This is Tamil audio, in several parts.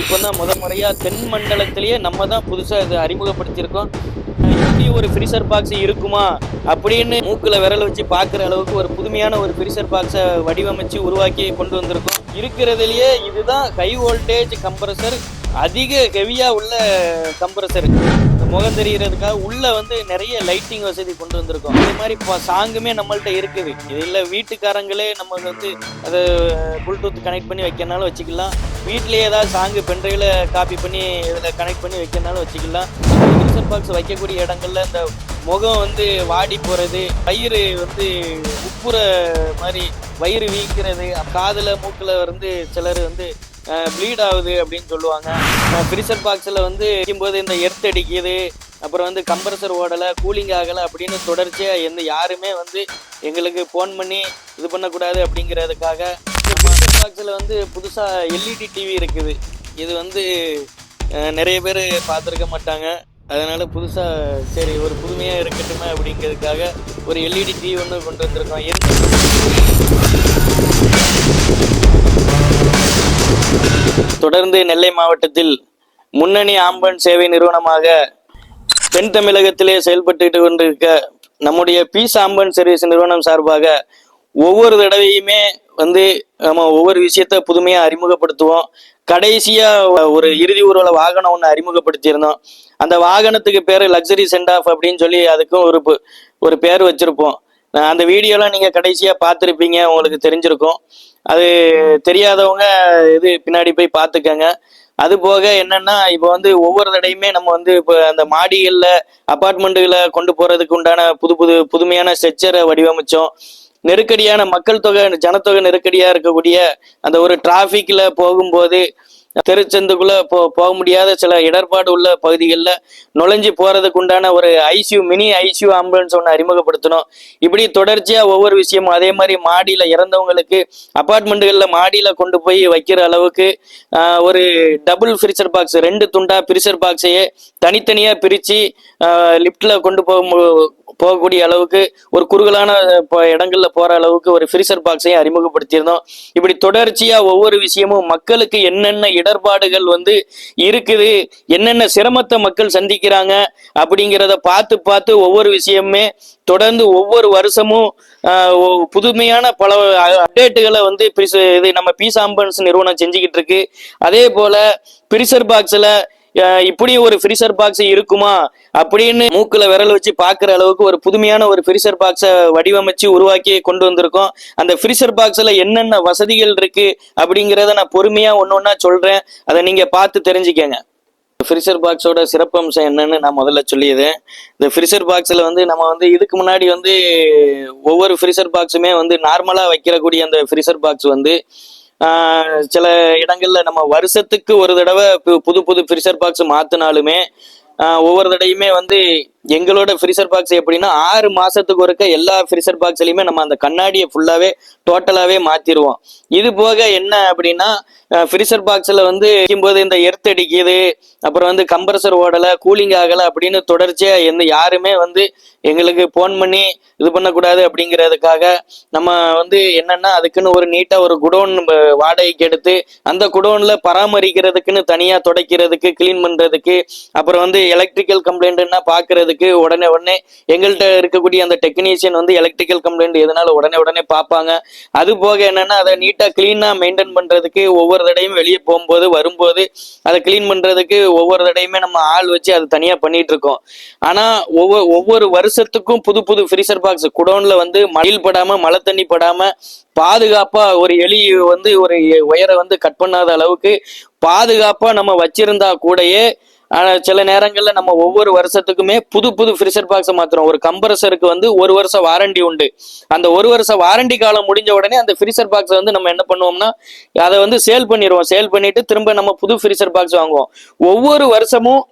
இப்போ தான் முத முறையாக தென் மண்டலத்திலேயே நம்ம தான் புதுசாக இது அறிமுகப்படுத்தியிருக்கோம். எப்படி இப்படி ஒரு ஃப்ரீசர் பாக்ஸ் இருக்குமா அப்படின்னு மூக்கில் விரல் வச்சு பார்க்குற அளவுக்கு ஒரு புதுமையான ஒரு ஃப்ரீசர் பாக்ஸை வடிவமைச்சு உருவாக்கி கொண்டு வந்திருக்கோம். இருக்கிறதுலையே இதுதான் ஹை வோல்டேஜ் கம்ப்ரஸர் அதிக ஹெவியாக உள்ள கம்ப்ரஸர் முகம் தெரியறதுக்காக உள்ள வந்து நிறைய லைட்டிங் வசதி கொண்டு வந்திருக்கோம். அதே மாதிரி இப்போ சாங்குமே நம்மள்ட்ட இருக்குது. இது இல்லை வீட்டுக்காரங்களே நம்ம வந்து அதை ப்ளூடூத் கனெக்ட் பண்ணி வைக்கிறனாலும் வச்சுக்கலாம். வீட்டிலேயே ஏதாவது சாங்கு பென்ட்ரைவில் காப்பி பண்ணி இதில் கனெக்ட் பண்ணி வைக்கிறனாலும் வச்சுக்கலாம். ஃபில்டர் பாக்ஸ் வைக்கக்கூடிய இடங்கள்ல இந்த முகம் வந்து வாடி போகிறது வயிறு வந்து உப்புற மாதிரி வயிறு வீக்கிறது காதில் மூக்கில் வந்து சிலர் வந்து ப்ளீட் ஆகுது அப்படின்னு சொல்லுவாங்க. ப்ரிஷர் பாக்ஸில் வந்து போது இந்த எர்த் அடிக்குது. அப்புறம் வந்து கம்ப்ரஸர் ஓடலை கூலிங் ஆகலை அப்படின்னு தொடர்ச்சியாக எந்த யாருமே வந்து எங்களுக்கு ஃபோன் பண்ணி இது பண்ணக்கூடாது அப்படிங்கிறதுக்காக ப்ரிஷர் பாக்ஸில் வந்து புதுசாக எல்இடி டிவி இருக்குது. இது வந்து நிறைய பேர் பார்த்துருக்க மாட்டாங்க. அதனால் புதுசாக சரி ஒரு புதுமையாக இருக்கட்டுமே அப்படிங்கிறதுக்காக ஒரு எல்இடி டிவி ஒன்று கொண்டு வந்திருக்கோம். எந்த தொடர்ந்து நெல்லை மாவட்டத்தில் முன்னணி ஆம்பன் சேவை நிறுவனமாக தென் தமிழகத்திலே செயல்பட்டு கொண்டிருக்க நம்முடைய பீஸ் ஆம்பன் சர்வீஸ் நிறுவனம் சார்பாக ஒவ்வொரு தடவையுமே வந்து நம்ம ஒவ்வொரு விஷயத்த புதுமையா அறிமுகப்படுத்துவோம். கடைசியா ஒரு இறுதி ஊர்வல வாகனம் ஒன்று அறிமுகப்படுத்தியிருந்தோம். அந்த வாகனத்துக்கு பேர் லக்ஸரி சென்ட் ஆஃப் அப்படின்னு சொல்லி அதுக்கும் ஒரு ஒரு பேர் வச்சிருப்போம். நான் அந்த வீடியோலாம் நீங்க கடைசியா பார்த்துருப்பீங்க உங்களுக்கு தெரிஞ்சிருக்கும். அது தெரியாதவங்க இது பின்னாடி போய் பார்த்துக்கங்க. அது போக என்னன்னா இப்போ வந்து ஒவ்வொரு தடையுமே நம்ம வந்து இப்போ அந்த மாடிகளில் அப்பார்ட்மெண்ட்டுகளை கொண்டு போறதுக்கு உண்டான புது புது புதுமையான ஸ்ட்ரெச்சரை வடிவமைச்சோம். நெருக்கடியான மக்கள் தொகை ஜனத்தொகை நெருக்கடியா இருக்கக்கூடிய அந்த ஒரு டிராஃபிக்ல போகும்போது திருச்செந்துக்குள்ள போ போக முடியாத சில இடர்பாடு உள்ள பகுதிகளில் நுழைஞ்சு போறதுக்கு உண்டான ஒரு ஐசியூ மினி ஐசியூ ஆம்புலன்ஸ் ஒன்று அறிமுகப்படுத்தணும். இப்படி தொடர்ச்சியா ஒவ்வொரு விஷயமும் அதே மாதிரி மாடியில இறந்தவங்களுக்கு அப்பார்ட்மெண்ட்டுகளில் மாடியில கொண்டு போய் வைக்கிற அளவுக்கு ஒரு டபுள் ஃப்ரிசர் பாக்ஸ் ரெண்டு துண்டா ஃப்ரிசர் பாக்ஸையே தனித்தனியா பிரிச்சு லிஃப்ட்ல கொண்டு போக போகக்கூடிய அளவுக்கு ஒரு குறுகலான இடங்களில் இடங்கள்ல போற அளவுக்கு ஒரு ஃப்ரீசர் பாக்ஸையும் அறிமுகப்படுத்தியிருந்தோம். இப்படி தொடர்ச்சியா ஒவ்வொரு விஷயமும் மக்களுக்கு என்னென்ன இடர்பாடுகள் வந்து இருக்குது என்னென்ன சிரமத்தை மக்கள் சந்திக்கிறாங்க அப்படிங்கிறத பார்த்து பார்த்து ஒவ்வொரு விஷயமுமே தொடர்ந்து ஒவ்வொரு வருஷமும் புதுமையான பல அப்டேட்டுகளை வந்து இது நம்ம பீஸ் ஆம்பன்ஸ் நிறுவனம் செஞ்சுக்கிட்டு இருக்கு. அதே போல பிரிசர் பாக்ஸ்ல இப்படி ஒரு ஃப்ரீசர் பாக்ஸ் இருக்குமா? அப்படின்னு மூக்குல விரல் வச்சு பார்க்குற அளவுக்கு ஒரு புதுமையான ஒரு ஃப்ரீசர் பாக்ஸை வடிவமைச்சு உருவாக்கி கொண்டு வந்திருக்கோம். அந்த ஃப்ரீசர் பாக்ஸ்ல என்னென்ன வசதிகள் இருக்கு அப்படிங்கிறத நான் பொறுமையா ஒன்று ஒன்றா சொல்றேன். அதை நீங்க பார்த்து தெரிஞ்சுக்கங்க. ஃப்ரிசர் பாக்ஸோட சிறப்பம்சம் என்னன்னு நான் முதல்ல சொல்லியது. இந்த ஃப்ரிசர் பாக்ஸில் வந்து நம்ம வந்து இதுக்கு முன்னாடி வந்து ஒவ்வொரு ஃப்ரிசர் பாக்ஸுமே வந்து நார்மலாக வைக்கிறக்கூடிய அந்த ஃப்ரிசர் பாக்ஸ் வந்து சில இடங்கள்ல நம்ம வருஷத்துக்கு ஒரு தடவை பு- புது புது ஃபிரிஷர் பாக்ஸ் மாத்தினாலுமே ஒவ்வொரு தடையுமே வந்து எங்களோட ஃப்ரீசர் பாக்ஸ் எப்படின்னா ஆறு மாசத்துக்கு ஒருக்க எல்லா ஃப்ரீசர் பாக்ஸ்லயுமே நம்ம அந்த கண்ணாடியை ஃபுல்லாவே டோட்டலாவே மாத்திருவோம். இது போக என்ன அப்படின்னா ஃப்ரீசர் பாக்ஸ்ல வந்து போது இந்த எர்த் அடிக்குது அப்புறம் வந்து கம்ப்ரஸர் ஓடலை கூலிங் ஆகலை அப்படின்னு தொடர்ச்சியா எந்த யாருமே வந்து எங்களுக்கு ஃபோன் பண்ணி இது பண்ணக்கூடாது அப்படிங்கிறதுக்காக நம்ம வந்து என்னன்னா அதுக்குன்னு ஒரு நீட்டா ஒரு குடோன் வாடகைக்கு எடுத்து அந்த குடோன்ல பராமரிக்கிறதுக்குன்னு தனியா துடைக்கிறதுக்கு க்ளீன் பண்றதுக்கு அப்புறம் வந்து எலக்ட்ரிக்கல் கம்ப்ளைண்ட்னா பாக்குறதுக்கு உடனே உடனே எங்கள்கிட்ட இருக்கக்கூடிய அந்த டெக்னீஷியன் வந்து எலக்ட்ரிக்கல் கம்ப்ளைண்ட் எதனால உடனே உடனே பார்ப்பாங்க அது போக என்னன்னா அதை நீட்டா கிளீனா மெயின்டைன் பண்றதுக்கு ஒவ்வொரு தடையும் வெளியே போகும்போது வரும்போது அதை கிளீன் பண்றதுக்கு ஒவ்வொரு தடையுமே நம்ம ஆள் வச்சு அது தனியா பண்ணிட்டு இருக்கோம். ஆனா ஒவ்வொரு ஒவ்வொரு வருஷத்துக்கும் புது புது ஃப்ரீசர் பாக்ஸ் குடோன்ல வந்து மழையில் படாம மழை தண்ணி படாம பாதுகாப்பா ஒரு எலி வந்து ஒரு உயரை வந்து கட் பண்ணாத அளவுக்கு பாதுகாப்பா நம்ம வச்சிருந்தா கூடயே ஆனா சில நேரங்களில் நம்ம ஒவ்வொரு வருஷத்துக்குமே புது புது ஃப்ரிசர் பாக்ஸை மாத்துறோம். ஒரு கம்ப்ரஸருக்கு வந்து ஒரு வருஷம் வாரண்டி உண்டு. அந்த ஒரு வருஷம் வாரண்டி காலம் முடிஞ்ச உடனே அந்த ஃப்ரீசர் பாக்ஸை வந்து நம்ம என்ன பண்ணுவோம்னா அதை வந்து சேல் பண்ணிடுவோம். சேல் பண்ணிட்டு திரும்ப நம்ம புது ஃப்ரீசர் பாக்ஸ் வாங்குவோம். ஒவ்வொரு வருஷமும்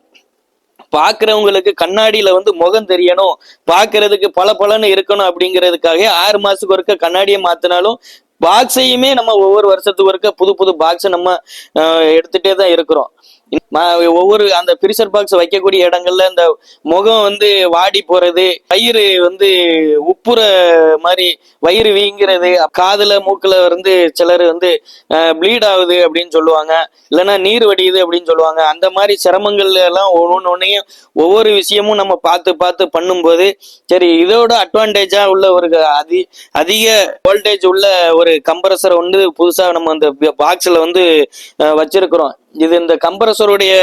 பாக்குறவங்களுக்கு கண்ணாடியில வந்து முகம் தெரியணும். பாக்குறதுக்கு பல பலன்னு இருக்கணும் அப்படிங்கிறதுக்காக ஆறு மாசத்துக்கு ஒருக்க கண்ணாடியை மாத்தினாலும் பாக்ஸையுமே நம்ம ஒவ்வொரு வருஷத்துக்கு ஒருக்க புது புது பாக்ஸை நம்ம எடுத்துட்டே தான் இருக்கிறோம். ஒவ்வொரு அந்த ஃப்ரீசர் பாக்ஸ் வைக்கக்கூடிய இடங்கள்ல இந்த முகம் வந்து வாடி போறது வயிறு வந்து உப்புற மாதிரி வயிறு வீங்கிறது காதுல மூக்குல வந்து சிலர் வந்து ப்ளீட் ஆகுது அப்படின்னு சொல்லுவாங்க. இல்லைன்னா நீர் வடியுது அப்படின்னு சொல்லுவாங்க. அந்த மாதிரி சிரமங்கள்ல எல்லாம் ஒன்று ஒன்றையும் ஒவ்வொரு விஷயமும் நம்ம பார்த்து பார்த்து பண்ணும்போது சரி இதோட அட்வான்டேஜா உள்ள ஒரு அதி அதிக வோல்டேஜ் உள்ள ஒரு கம்ப்ரஸர் வந்து புதுசாக நம்ம அந்த பாக்ஸில் வந்து வச்சிருக்கிறோம். இது இந்த கம்ப்ரஸருடைய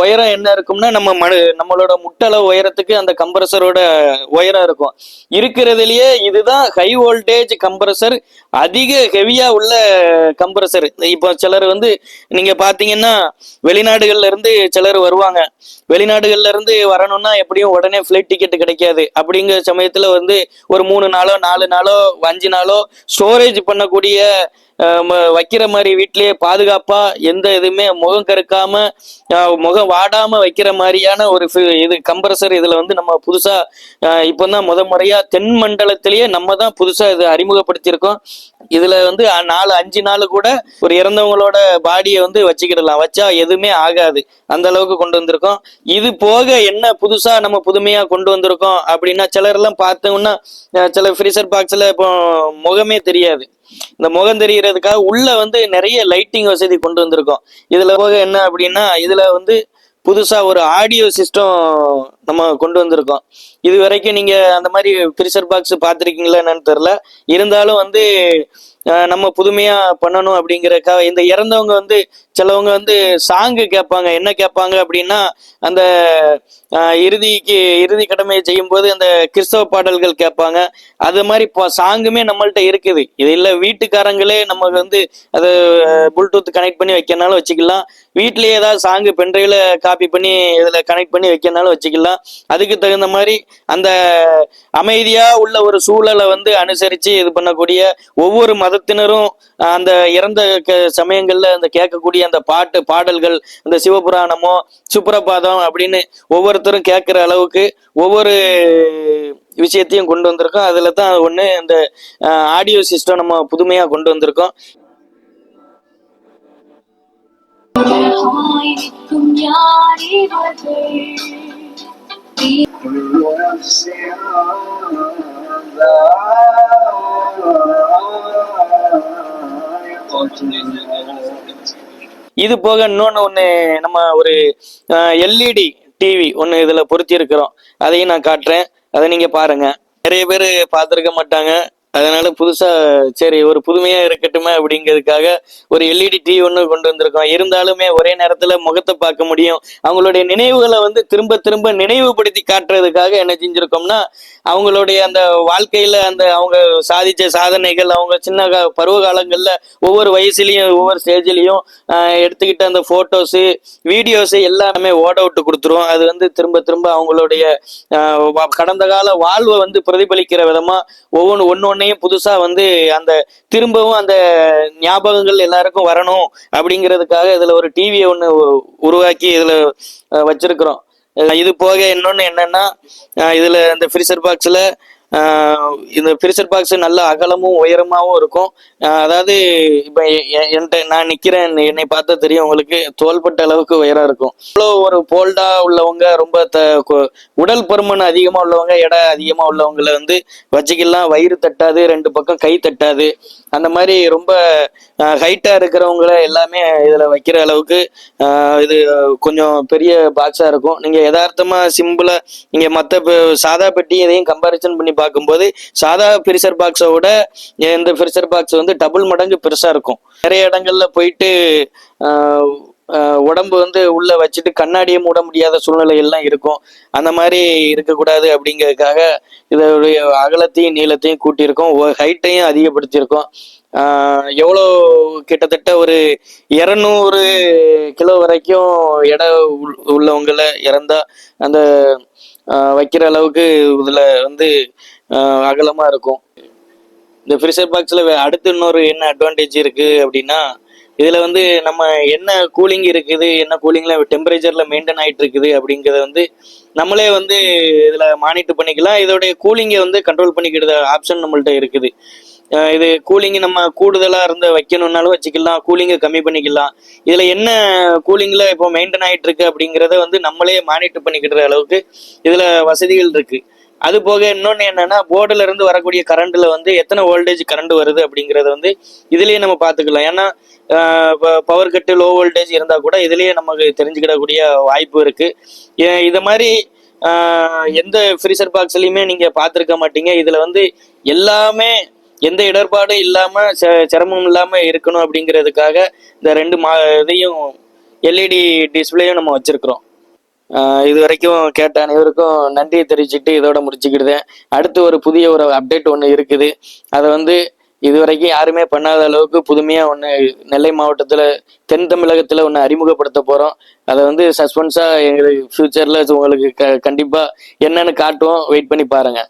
உயரம் என்ன இருக்கும்னா நம்ம மனு நம்மளோட முட்டளவு உயரத்துக்கு அந்த கம்ப்ரஸரோட உயரம் இருக்கும். இருக்கிறதுலயே இதுதான் ஹை வோல்டேஜ் கம்ப்ரஸர் அதிக ஹெவியா உள்ள கம்ப்ரஸர் இப்போ சிலர் வந்து நீங்க பாத்தீங்கன்னா வெளிநாடுகள்ல இருந்து சிலர் வருவாங்க. வெளிநாடுகள்ல இருந்து வரணும்னா எப்படியும் உடனே ஃபிளைட் டிக்கெட் கிடைக்காது. அப்படிங்கிற சமயத்துல வந்து ஒரு மூணு நாளோ நாலு நாளோ அஞ்சு நாளோ ஸ்டோரேஜ் பண்ணக்கூடிய வைக்கிற மாதிரி வீட்லயே பாதுகாப்பா எந்த இதுவுமே முகம் கருக்காம முகம் வாடாம வைக்கிற மாதிரியான ஒரு ஃபி- இது கம்ப்ரஸர் இதுல வந்து நம்ம புதுசா இப்போ தான் முத முறையா தென் மண்டலத்திலேயே நம்ம தான் புதுசா இது அறிமுகப்படுத்தியிருக்கோம். இதுல வந்து நாலு அஞ்சு நாள் கூட ஒரு இறந்தவங்களோட பாடியை வந்து வச்சுக்கிடலாம். வச்சா எதுவுமே ஆகாது. அந்த அளவுக்கு கொண்டு வந்திருக்கோம். இது போக என்ன புதுசா நம்ம புதுமையா கொண்டு வந்திருக்கோம் அப்படின்னா சிலர் எல்லாம் பார்த்தோம்னா சில ஃப்ரீசர் பாக்ஸ்ல இப்போ முகமே தெரியாது. இந்த முகம் தெரியறதுக்காக உள்ள வந்து நிறைய லைட்டிங் வசதி கொண்டு வந்திருக்கோம். இதுல போக என்ன அப்படின்னா இதுல வந்து புதுசா ஒரு ஆடியோ சிஸ்டம் நம்ம கொண்டு வந்திருக்கோம். இது வரைக்கும் நீங்க அந்த மாதிரி பிரிசர் பாக்ஸ் பார்த்துருக்கீங்களா என்னன்னு தெரியல. இருந்தாலும் வந்து நம்ம புதுமையா பண்ணணும் அப்படிங்கறதுக்காக இந்த இறந்தவங்க வந்து சிலவங்க வந்து சாங்கு கேட்பாங்க. என்ன கேட்பாங்க அப்படின்னா அந்த இறுதிக்கு இறுதி கடமையை செய்யும் போது அந்த கிறிஸ்தவ பாடல்கள் கேட்பாங்க. அது மாதிரி இப்போ சாங்குமே நம்மள்ட்ட இருக்குது. இது இல்லை வீட்டுக்காரங்களே நமக்கு வந்து அதை ப்ளூடூத் கனெக்ட் பண்ணி வைக்கனாலும் வச்சுக்கலாம். வீட்லயே ஏதாவது சாங்கு பென்ட்ரைவில் காப்பி பண்ணி இதில் கனெக்ட் பண்ணி வைக்கனாலும் வச்சுக்கலாம். அதுக்கு தகுந்த மாதிரி அந்த அமைதியாக உள்ள ஒரு சூழலை வந்து அனுசரித்து இது பண்ணக்கூடிய ஒவ்வொரு மதத்தினரும் அந்த இறந்த க- சமயங்களில் அந்த கேட்கக்கூடிய அந்த பாட்டு பாடல்கள் இந்த சிவபுராணமோ சுப்ரபாதம் அப்படின்னு ஒவ்வொருத்தரும் கேட்குற அளவுக்கு ஒவ்வொரு விஷயத்தையும் கொண்டு வந்திருக்கோம். அதில் தான் ஒன்று இந்த ஆடியோ சிஸ்டம் நம்ம புதுமையாக கொண்டு வந்திருக்கோம். ஆயிருக்கும் யார் இது போக இன்னொன்னு ஒண்ணு நம்ம ஒரு எல்இடி டிவி ஒண்ணு இதுல பொருத்தி இருக்கிறோம். அதையும் நான் காட்டுறேன். அதை நீங்க பாருங்க. நிறைய பேர் பார்த்துருக்க மாட்டாங்க. அதனால புதுசா சரி ஒரு புதுமையா இருக்கட்டுமே அப்படிங்கிறதுக்காக ஒரு எல்இடி டிவி ஒன்று கொண்டு வந்திருக்கோம். இருந்தாலுமே ஒரே நேரத்துல முகத்தை பார்க்க முடியும். அவங்களுடைய நினைவுகளை வந்து திரும்ப திரும்ப நினைவுபடுத்தி காட்டுறதுக்காக என்ன செஞ்சிருக்கோம்னா அவங்களுடைய அந்த வாழ்க்கையில அந்த அவங்க சாதிச்ச சாதனைகள் அவங்க சின்ன பருவ காலங்கள்ல ஒவ்வொரு வயசுலயும் ஒவ்வொரு ஸ்டேஜ்லயும் எடுத்துக்கிட்ட அந்த போட்டோஸ் வீடியோஸ் எல்லாமே ஓட அவுட் கொடுத்துரும் அது வந்து திரும்ப திரும்ப அவங்களுடைய கடந்த கால வாழ்வை வந்து பிரதிபலிக்கிற விதமா ஒவ்வொன்று ஒன்று ஒன்றையும் புதுசா வந்து அந்த திரும்பவும் அந்த ஞாபகங்கள் எல்லாருக்கும் வரணும் அப்படிங்கிறதுக்காக இதுல ஒரு டிவியை ஒன்று உருவாக்கி இதுல வச்சிருக்கிறோம். இது போக இன்னொன்று என்னன்னா இதுல இந்த ஃப்ரீசர் பாக்ஸ்ல இந்த ஃப்ரீசர் பாக்ஸ் நல்ல அகலமும் உயரமாகவும் இருக்கும். அதாவது இப்போ என்கிட்ட நான் நிற்கிறேன் என்னை பார்த்தா தெரியும் உங்களுக்கு தோள்பட்ட அளவுக்கு உயரம் இருக்கும். இவ்வளோ ஒரு போல்டா உள்ளவங்க ரொம்ப த உடல் பருமன் அதிகமாக உள்ளவங்க எடை அதிகமாக உள்ளவங்கள வந்து வச்சுக்கலாம். வயிறு தட்டாது ரெண்டு பக்கம் கை தட்டாது. அந்த மாதிரி ரொம்ப ஹைட்டாக இருக்கிறவங்கள எல்லாமே இதில் வைக்கிற அளவுக்கு இது கொஞ்சம் பெரிய பாக்ஸாக இருக்கும். நீங்கள் யதார்த்தமாக சிம்பிளாக நீங்கள் மற்ற சாதா பெட்டி இதையும் கம்பாரிசன் பண்ணி பார்க்கும்போது சாதா பிரிசர் பாக்ஸை விட இந்த பிரிசர் பாக்ஸ் வந்து டபுள் மடங்கு பெருசா இருக்கும். நிறைய இடங்கள்ல போயிட்டு உடம்பு வந்து உள்ள வச்சுட்டு கண்ணாடியை மூட முடியாத சூழ்நிலையெல்லாம் இருக்கும். அந்த மாதிரி இருக்கக்கூடாது அப்படிங்கிறதுக்காக இதோடைய அகலத்தையும் நீளத்தையும் கூட்டியிருக்கோம். ஹைட்டையும் அதிகப்படுத்தியிருக்கோம். எவ்வளோ கிட்டத்தட்ட ஒரு இரநூறு கிலோ வரைக்கும் எடை உள்ளவங்களை உள்ளவங்கள இறந்தா அந்த வைக்கிற அளவுக்கு இதில் வந்து அகலமாக இருக்கும். இந்த ஃப்ரிஷர் பாக்ஸில் அடுத்து இன்னொரு என்ன அட்வான்டேஜ் இருக்குது அப்படின்னா இதில் வந்து நம்ம என்ன கூலிங் இருக்குது என்ன கூலிங்கில் டெம்பரேச்சரில் மெயின்டைன் ஆயிட்டு இருக்குது அப்படிங்கறத வந்து நம்மளே வந்து இதில் மானிட்டர் பண்ணிக்கலாம். இதோடைய கூலிங்கை வந்து கண்ட்ரோல் பண்ணிக்கிறது ஆப்ஷன் நம்மள்ட்ட இருக்குது. இது கூலிங் நம்ம கூடுதலாக இருந்து வைக்கணும்னாலும் வச்சுக்கலாம் கூலிங்கை கம்மி பண்ணிக்கலாம். இதில் என்ன கூலிங்கில் இப்போ மெயின்டைன் ஆகிட்டு இருக்கு அப்படிங்கிறத வந்து நம்மளே மானிட்டர் பண்ணிக்கிற அளவுக்கு இதில் வசதிகள் இருக்கு. அது போக இன்னொன்று என்னன்னா போர்டில் இருந்து வரக்கூடிய கரண்ட்டில் வந்து எத்தனை வோல்டேஜ் கரண்ட் வருது அப்படிங்கிறத வந்து இதுலேயே நம்ம பார்த்துக்கலாம் ஏன்னா பவர் கட்டு லோ வோல்டேஜ் இருந்தால் கூட இதுலேயே நமக்கு தெரிஞ்சுக்கிடக்கூடிய வாய்ப்பு இருக்குது ஏ- மாதிரி எந்த ஃப்ரீசர் பாக்ஸ்லையுமே நீங்கள் பார்த்துருக்க மாட்டீங்க. இதில் வந்து எல்லாமே எந்த இடர்பாடும் இல்லாம ச- சிரமம் இல்லாம இருக்கணும் அப்படிங்கிறதுக்காக இந்த ரெண்டு மா இதையும் எல்இடி டிஸ்பிளேயும் நம்ம வச்சிருக்கிறோம். இது வரைக்கும் கேட்ட அனைவருக்கும் நன்றியை தெரிவிச்சுட்டு இதோட முடிச்சுக்கிடுதேன் அடுத்து ஒரு புதிய ஒரு அப்டேட் ஒன்று இருக்குது. அதை வந்து இது வரைக்கும் யாருமே பண்ணாத அளவுக்கு புதுமையாக ஒன்று நெல்லை மாவட்டத்தில் தென் தமிழகத்தில் ஒன்று அறிமுகப்படுத்த போகிறோம் அதை வந்து சஸ்பென்ஸாக எங்களுக்கு ஃப்யூச்சரில் உங்களுக்கு க கண்டிப்பாக என்னன்னு காட்டுவோம். வெயிட் பண்ணி பாருங்கள்